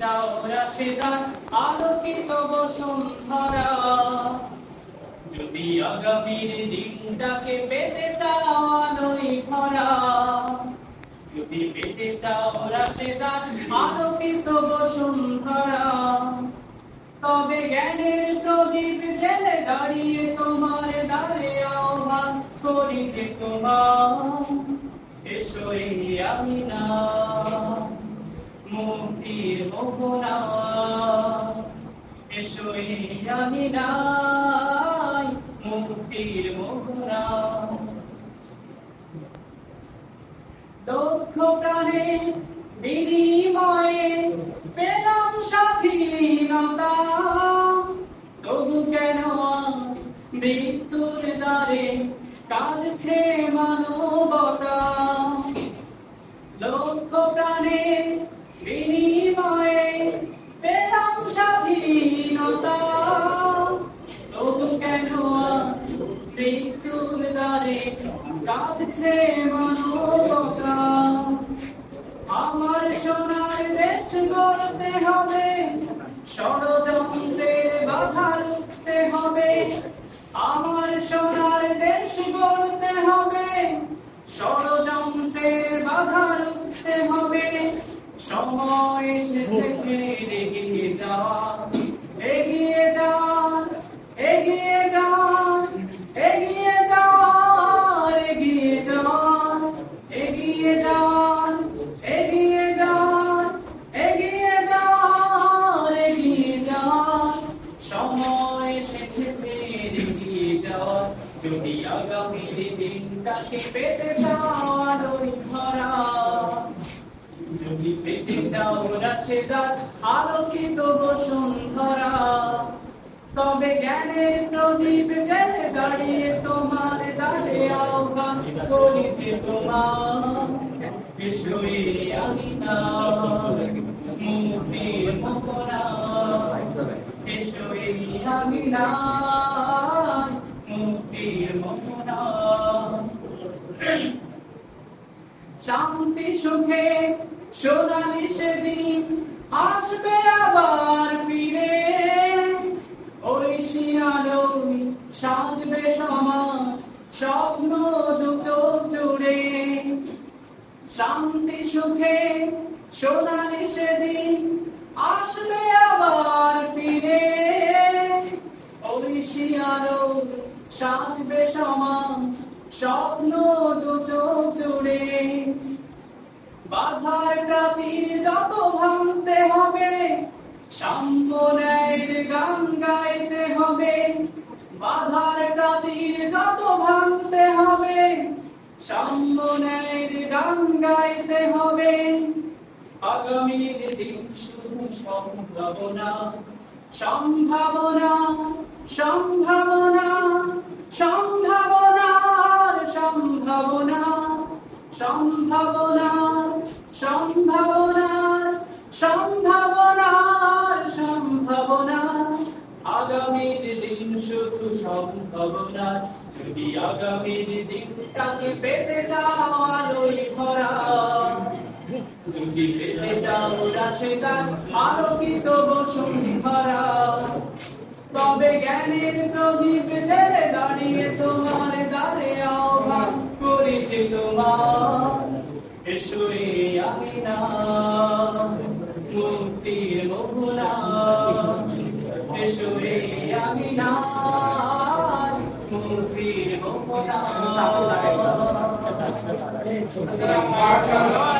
চাও রাশেদার আলোকিত বসুন্ধরা। যদি আগামীর দিনটাকে পেতে চাও আলোয় ভরা, যদি পেতে চাও রাশেদার আলোকিত বসুন্ধরা। তবে জ্ঞানের প্রদীপ জেলে দাঁড়িয়ে তোমার দ্বারে আহ্বান করিছে তোমার। এসো এই আমি না মুক্তির মোহনা এসো এই আমি নাই মুক্তির মোহনা দক্ষ প্রাণে বিনিময়ে পেলাম স্বাধীনতা তবু কেন মৃত্যুর দ্বারে কাঁদছে মানবতা লক্ষ প্রাণে কাঁদছে মানবতা। আমার সোনার দেশ গড়তে হবে ষড়যন্ত্রের বাধা রুখতে হবে। আমার সোনার দেশ গড়তে হবে ষড়যন্ত্রের বাধা রুখতে হবে। সময় এসেছে লহে কাছে পেতে যাওয়ার ধরা যদি পেতে যাও রাশেদার আলোকিত বসুন্ধরা তবে জ্ঞানের প্রদীপ জেলে দাঁড়িয়ে তোমার দ্বারে আহ্বান করেছে তোমার বিশ্বই মুক্তির মকরা বিশ্বই শান্তি সুখে সোনালি সেদিন আসবে আবার ফিরে। ওই শিয়ালোই সাজবে সমাজ, স্বপ্ন দু চোখ জুড়ে। শান্তি, সুখে সোনালি সেদিন আসবে আবার ফিরে। ওই শিয়ালো সাজবে সমাজ স্বপ্ন দু চোখ জুড়ে। বাধার প্রাচীর যত ভাঙতে হবে সাম্যের গান গাইতে হবে। বাধার প্রাচীর যত ভাঙতে হবে সাম্যের গান গাইতে হবে। আগামীর দিন শুধু সম্ভাবনা সম্ভাবনা সম্ভাবনা। সম্ভাবনা যদি পেতে চাও আলোয় ভরা, যদি পেতে চাও আলোকিত বসুন্ধরা, তবে জ্ঞানের প্রদীপ দাঁড়িয়ে তোমার দ্বারে আহ্বান করেছে তোমার। এসো আমি না মুক্তির মোহনা। মাশাআল্লাহ।